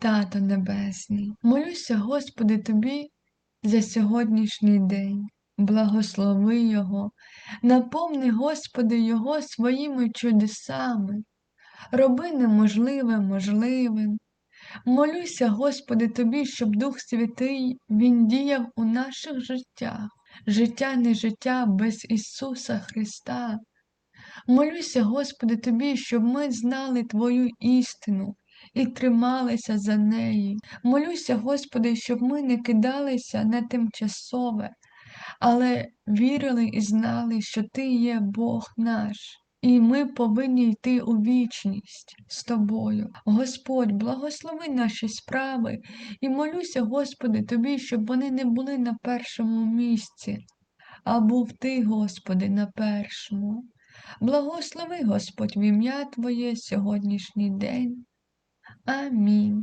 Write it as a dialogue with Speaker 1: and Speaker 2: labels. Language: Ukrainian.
Speaker 1: Тато Небесний, молюся, Господи, Тобі за сьогоднішній день, благослови Його, наповни, Господи, Його своїми чудесами, роби неможливе можливим. Молюся, Господи, Тобі, щоб Дух Святий Він діяв у наших життях, життя не життя без Ісуса Христа. Молюся, Господи, Тобі, щоб ми знали Твою істину і трималися за неї. Молюся, Господи, щоб ми не кидалися на тимчасове, але вірили і знали, що Ти є Бог наш. І ми повинні йти у вічність з тобою. Господь, благослови наші справи і молюся, Господи, Тобі, щоб вони не були на першому місці, а був Ти, Господи, на першому. Благослови, Господь, в ім'я Твоє сьогоднішній день. Amém.